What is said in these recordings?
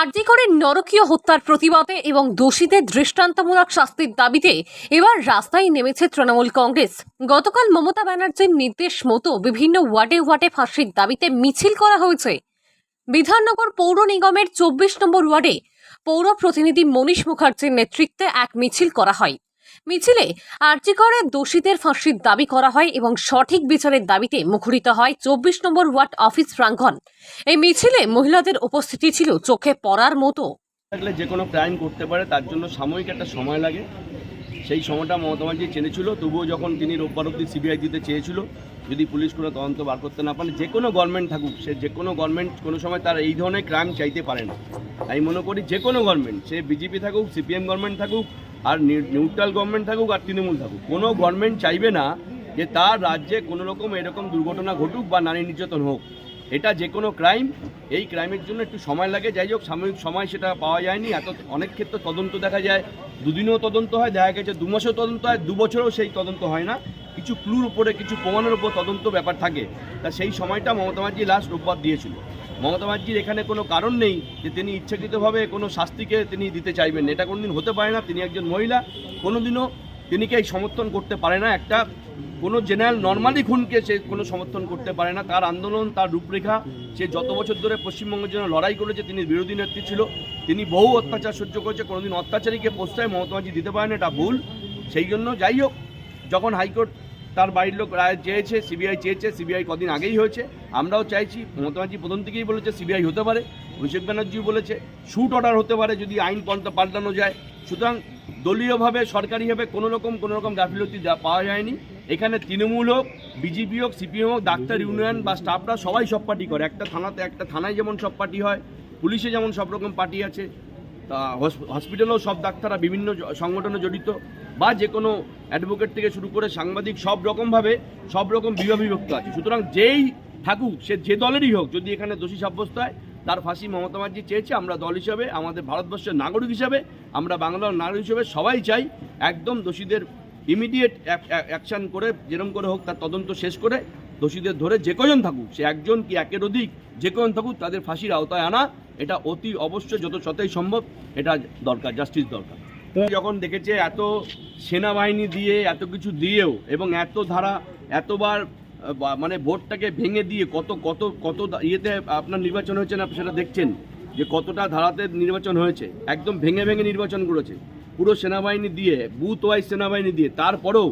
আরজি করে নরকীয় হত্যার প্রতিবাদে এবং দোষীদের দৃষ্টান্তমূলক শাস্তির দাবিতে এবার রাস্তায় নেমেছে তৃণমূল কংগ্রেস। গতকাল মমতা ব্যানার্জির নির্দেশ মতো বিভিন্ন ওয়ার্ডে ওয়ার্ডে ফাঁসির দাবিতে মিছিল করা হয়েছে। বিধাননগর পৌর নিগমের চব্বিশ নম্বর ওয়ার্ডে পৌর প্রতিনিধি মনীষ মুখার্জির নেতৃত্বে এক মিছিল করা হয়। মিছিলে আর্জিকরে দোষীদের ফাঁসির দাবি করা হয় এবং সঠিক বিচারের দাবিতে মুখরিত হয় চব্বিশ নম্বর ওয়ার্ড অফিস প্রাঙ্গন এই মিছিলে মহিলাদের উপস্থিতি ছিল চোখে পড়ার মতো। যে কোনো ক্রাইম করতে পারে, তার জন্য সাময়িক একটা সময় লাগে। সেই সময়টা মমতা ব্যানার্জি চেনেছিল, তবুও যখন তিনি রোববার অব্দি সিবিআই দিতে চেয়েছিল, যদি পুলিশ কোনো তদন্ত বার করতে না পারে, যে কোনো গভর্নমেন্ট থাকুক, সে যে কোনো গভর্নমেন্ট কোনো সময় তার এই ধরনের ক্রাইম চাইতে পারে না। আমি মনে করি যে কোনো গভর্নমেন্ট সে বিজেপি থাকুক সিপিএম গভর্নমেন্ট থাকুক, আর নিউট্রাল গভর্নমেন্ট থাকুক, আর তৃণমূল থাকুক, কোনো গভর্নমেন্ট চাইবে না যে তার রাজ্যে কোনো রকম এরকম দুর্ঘটনা ঘটুক বা নারী নির্যাতন হোক। এটা যে কোনো ক্রাইম এই ক্রাইমের জন্য একটু সময় লাগে। যাই হোক, সাময়িক সময় সেটা পাওয়া যায়নি। এত, অনেক ক্ষেত্রে তদন্ত দেখা যায়। দুদিনেও তদন্ত হয়, দেখা গেছে দু মাসেও তদন্ত হয়, দু বছরেও সেই তদন্ত হয় না। কিছু ক্লুর উপরে, কিছু প্রমাণের উপর তদন্ত ব্যাপার থাকে। তা সেই সময়টা মমতা ব্যানার্জি লাস্ট রোববার দিয়েছিল। মমতা ব্যানার্জির এখানে কোনো কারণ নেই যে তিনি ইচ্ছাকৃতভাবে কোনো শাস্তিকে তিনি দিতে চাইবেন এটা কোনোদিন হতে পারে না। তিনি একজন মহিলা। কোনোদিনও তিনিকে এই সমর্থন করতে পারে না। একটা কোনো জেনারেল নর্মালি খুনকে সে কোনো সমর্থন করতে পারে না। তার আন্দোলন, তার রূপরেখা, সে যত বছর ধরে পশ্চিমবঙ্গের জন্য লড়াই করেছে, তিনি বিরোধী নেত্রী ছিল। তিনি বহু অত্যাচার সহ্য করেছে, কোনোদিন অত্যাচারীকে প্রশ্রয় মমতা ব্যানার্জি দিতে পারে না এটা ভুল। সেই জন্য যাই হোক, যখন হাইকোর্ট তার বাড়ির লোক রায় চেয়েছে, সিবিআই চেয়েছে, সিবিআই কদিন আগেই হয়েছে, আমরাও চাইছি, মমতা ব্যানার্জি প্রথম থেকেই বলেছে সিবিআই হতে পারে, অভিষেক ব্যানার্জিও বলেছে শ্যুট অর্ডার হতে পারে, যদি আইন পাল্টা পাল্টানো যায়। সুতরাং দলীয়ভাবে, সরকারিভাবে কোনো রকম কোনো রকম গাফিলতি পাওয়া যায়নি। এখানে তৃণমূল হোক, বিজেপি হোক, সিপিএম হোক, ডাক্তার ইউনিয়ন বা স্টাফরা সবাই সব পার্টি করে। একটা থানাতে, একটা থানায় যেমন সব পার্টি হয়, পুলিশে যেমন সব রকম পার্টি আছে, তা হস- হসপিটালেও সব ডাক্তাররা বিভিন্ন সংগঠনে জড়িত বা যে কোনো অ্যাডভোকেট থেকে শুরু করে সাংবাদিক সব রকমভাবে সব রকম বিভাগ বিভক্ত আছে। সুতরাং যেই থাকুক, সে যে দলেরই হোক, যদি এখানে দোষী সাব্যস্ত হয়, তার ফাঁসি মমতা ব্যানার্জি চেয়েছে, আমরা দল হিসাবে, আমাদের ভারতবর্ষের নাগরিক হিসাবে, আমরা বাংলার নাগরিক হিসাবে সবাই চাই একদম দোষীদের ইমিডিয়েট অ্যাকশন করে যেরকম করে হোক তার তদন্ত শেষ করে দোষীদের ধরে যে কজন থাকুক, সে একজন কি একের অধিক যে কজন থাকুক তাদের ফাঁসির আওতায় আনা, এটা অতি অবশ্যই যত সতেই সম্ভব এটা দরকার জাস্টিস দরকার। যখন দেখেছে এত সেনাবাহিনী দিয়ে, এত কিছু দিয়েও এবং এত ধারা, এতবার মানে ভোটটাকে ভেঙে দিয়ে কত কত কত ইয়েতে আপনার নির্বাচন হয়েছে না সেটা দেখছেন, যে কতটা ধারাতে নির্বাচন হয়েছে, একদম ভেঙে ভেঙে নির্বাচন করেছে। পুরো সেনাবাহিনী দিয়ে বুথ ওয়াইজ সেনাবাহিনী দিয়ে, তারপরেও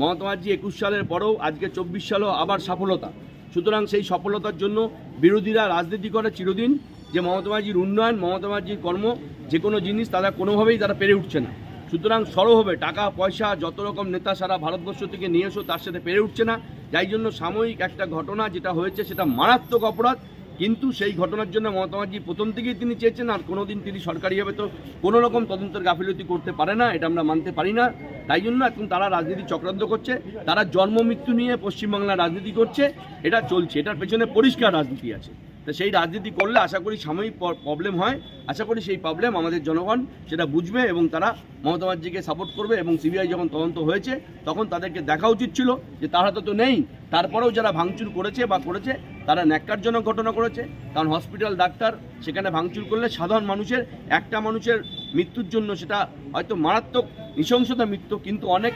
মমতা ব্যানার্জি একুশ সালের পরেও আজকে চব্বিশ সালেও আবার সফলতা। সুতরাং সেই সফলতার জন্য বিরোধীরা রাজনীতি করে চিরদিন, যে মমতা ব্যানার্জির উন্নয়ন, মমতা ব্যানার্জির কর্ম, যে কোনো জিনিস তারা কোনোভাবেই তারা পেরে উঠছে না। সুতরাং সরব টাকা, পয়সা, যত রকম নেতা সারা ভারতবর্ষ থেকে নিয়ে এসো, তার সাথে পেরে উঠছে না। যাই জন্য সাময়িক একটা ঘটনা যেটা হয়েছে, সেটা মারাত্মক অপরাধ। কিন্তু সেই ঘটনার জন্য মমতা ব্যানার্জি প্রথম থেকেই তিনি চেয়েছেন, আর কোনো দিন তিনি সরকারিভাবে তো কোনো রকম তদন্তের গাফিলতি করতে পারে না, এটা আমরা মানতে পারি না। তাই জন্য এখন তারা রাজনীতি চক্রান্ত করছে, তারা জন্ম মৃত্যু নিয়ে পশ্চিমবাংলা রাজনীতি করছে, এটা চলছে, এটার পেছনে পরিষ্কার রাজনীতি আছে। তো সেই রাজনীতি করলে আশা করি সাময়িক প্রবলেম হয়। আশা করি সেই প্রবলেম আমাদের জনগণ সেটা বুঝবে এবং তারা মমতা ব্যানার্জিকে সাপোর্ট করবে এবং সিবিআই যখন তদন্ত হয়েছে, তখন তাদেরকে দেখা উচিত ছিল যে তারা তো তো নেই। তারপরেও যারা ভাঙচুর করেছে বা করেছে, তারা ন্যাক্কারজনক ঘটনা করেছে। কারণ হসপিটাল ডাক্তার সেখানে ভাঙচুর করলে সাধারণ মানুষের, একটা মানুষের মৃত্যুর জন্য সেটা হয়তো মারাত্মক, নৃশংসতা মৃত্যু, কিন্তু অনেক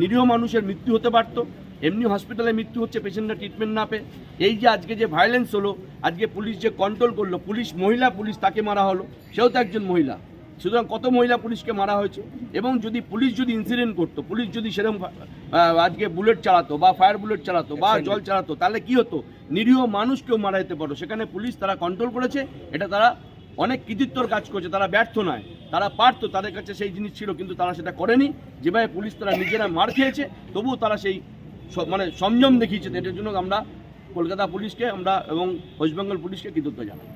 নিরীহ মানুষের মৃত্যু হতে পারত। এমনি হসপিটালে মৃত্যু হচ্ছে পেশেন্টরা ট্রিটমেন্ট না পেয়ে। এই যে আজকে যে ভায়োলেন্স হলো আজকে পুলিশ যে কন্ট্রোল করল পুলিশ মহিলা পুলিশ তাকে মারা হলো সেও তো একজন মহিলা। সুতরাং কত মহিলা পুলিশকে মারা হয়েছে? এবং যদি পুলিশ যদি ইনসিডেন্ট করতো পুলিশ যদি সেরকম আজকে বুলেট চালাতো বা ফায়ার বুলেট চালাতো বা জল চালাতো তাহলে কি হতো? নিরীহ মানুষকেও মারা যেতে পারতো। সেখানে পুলিশ তারা কন্ট্রোল করেছে এটা তারা অনেক কৃতিত্বর কাজ করছে তারা ব্যর্থ নয়। তারা পারতো তাদের কাছে সেই জিনিস ছিল কিন্তু তারা সেটা করেনি। যেভাবে পুলিশ তারা নিজেরা মার খেয়েছে তবুও তারা সেই মানে সংযম দেখিয়েছে এটার জন্য আমরা কলকাতা পুলিশকে আমরা এবং ওয়েস্ট বেঙ্গল পুলিশকে কৃতজ্ঞ জানাই।